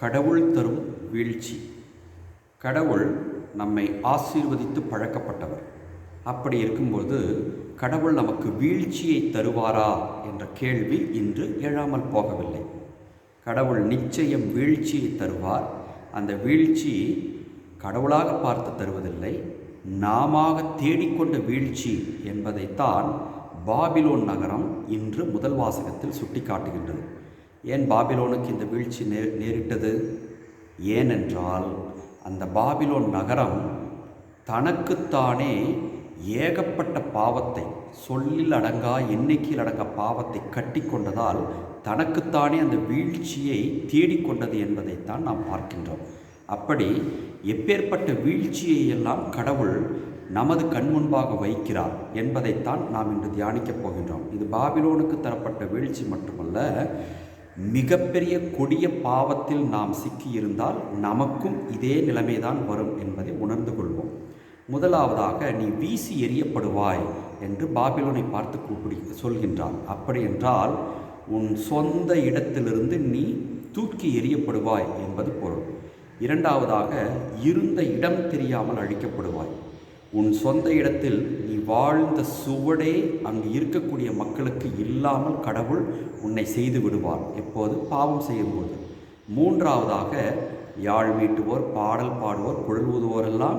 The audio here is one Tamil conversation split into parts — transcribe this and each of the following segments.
கடவுள் தரும் வீழ்ச்சி. கடவுள் நம்மை ஆசீர்வதித்து பழக்கப்பட்டவர். அப்படி இருக்கும்போது கடவுள் நமக்கு வீழ்ச்சியை தருவாரா என்ற கேள்வி இன்று எழாமல் போகவில்லை. கடவுள் நிச்சயம் வீழ்ச்சியை தருவார். அந்த வீழ்ச்சி கடவுளாக பார்த்து தருவதில்லை. நாம தேடிக்கொண்ட வீழ்ச்சி என்பதைத்தான் பாபிலோன் நகரம் இன்று முதல் வாசகத்தில் சுட்டிக்காட்டுகின்றது. ஏன் பாபிலோனுக்கு இந்த வீழ்ச்சி நே நேரிட்டது? ஏனென்றால் அந்த பாபிலோன் நகரம் தனக்குத்தானே ஏகப்பட்ட பாவத்தை சொல்லில் அடங்கா எண்ணிக்கையில் அடங்கா பாவத்தை கட்டி கொண்டதால் தனக்குத்தானே அந்த வீழ்ச்சியை தேடிக்கொண்டது என்பதைத்தான் நாம் பார்க்கின்றோம். அப்படி எப்பேற்பட்ட வீழ்ச்சியை எல்லாம் கடவுள் நமது கண் முன்பாக வைக்கிறார் என்பதைத்தான் நாம் இன்று தியானிக்கப் போகின்றோம். இது பாபிலோனுக்கு தரப்பட்ட வீழ்ச்சி மட்டுமல்ல மிகப்பெரிய கொடிய பாவத்தில் நாம் சிக்கியிருந்தால் நமக்கும் இதே நிலைமைதான் வரும் என்பதை உணர்ந்து கொள்வோம். முதலாவதாக நீ வீசி எறியப்படுவாய் என்று பாபிலோனை பார்த்து கூப்பிடி சொல்கின்றான். அப்படி என்றால் உன் சொந்த இடத்திலிருந்து நீ தூக்கி எறியப்படுவாய் என்பது பொருள். இரண்டாவதாக இருந்த இடம் தெரியாமல் அழிக்கப்படுவாய் உன் சொந்த இடத்தில் நீ வாழ்ந்த சுவடே அங்கு இருக்கக்கூடிய மக்களுக்கு இல்லாமல் கடவுள் உன்னை செய்து விடுவார். எப்போது? பாவம் செய்யும்போது. மூன்றாவதாக யாழ் மீட்டுவோர் பாடல் பாடுவோர் குழல் ஊதுவோரெல்லாம்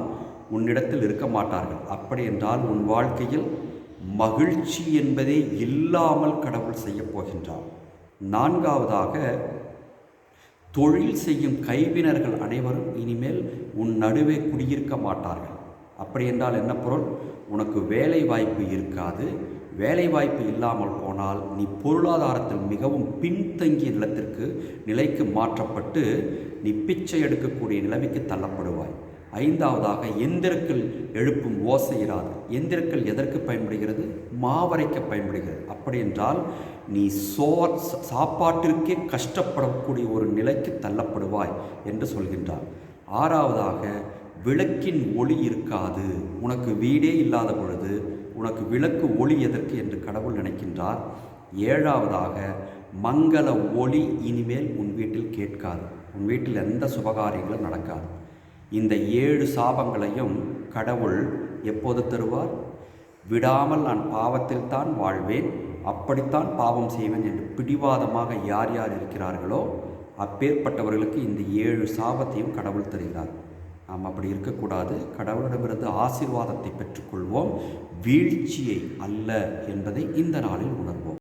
உன்னிடத்தில் இருக்க மாட்டார்கள். அப்படி என்றால் உன் வாழ்க்கையில் மகிழ்ச்சி என்பதே இல்லாமல் கடவுள் செய்யப் போகின்றார். நான்காவதாக தொழில் செய்யும் கைவினர்கள் அனைவரும் இனிமேல் உன் நடுவே குடியிருக்க மாட்டார்கள். அப்படி என்றால் என்ன பொருள்? உனக்கு வேலை வாய்ப்பு இருக்காது. வேலை வாய்ப்பு இல்லாமல் போனால் நீ பொருளாதாரத்தில் மிகவும் பின்தங்கிய நிலத்திற்கு நிலைக்கு மாற்றப்பட்டு நீ பிச்சை எடுக்கக்கூடிய நிலைமைக்கு தள்ளப்படுவாய். ஐந்தாவதாக எந்திரக்கள் எழுப்பும் ஓசை இராது. எந்திரக்கள் எதற்கு பயன்படுகிறது? மாவரைக்க பயன்படுகிறது. அப்படி என்றால் நீ சோ சாப்பாட்டிற்கே கஷ்டப்படக்கூடிய ஒரு நிலைக்கு தள்ளப்படுவாய் என்று சொல்கின்றார். ஆறாவதாக விளக்கின் ஒளி இருக்காது. உனக்கு வீடே இல்லாத பொழுது உனக்கு விளக்கு ஒளி எதற்கு என்று கடவுள் நினைக்கின்றார். ஏழாவதாக மங்கள ஒளி இனிமேல் உன் வீட்டில் கேட்காது. உன் வீட்டில் எந்த சுபகாரியங்களும் நடக்காது. இந்த ஏழு சாபங்களையும் கடவுள் எப்போது தருவார்? விடாமல் நான் பாவத்தில் தான் வாழ்வேன் அப்படித்தான் பாவம் செய்வேன் என்று பிடிவாதமாக யார் யார் இருக்கிறார்களோ அப்பேற்பட்டவர்களுக்கு இந்த ஏழு சாபத்தையும் கடவுள் தருகிறார். நாம் அப்படி இருக்கக்கூடாது. கடவுளிடமிருந்து ஆசீர்வாதத்தை பெற்றுக்கொள்வோம். வீழ்ச்சியை அல்ல என்பதை இந்த நாளில் உணர்வோம்.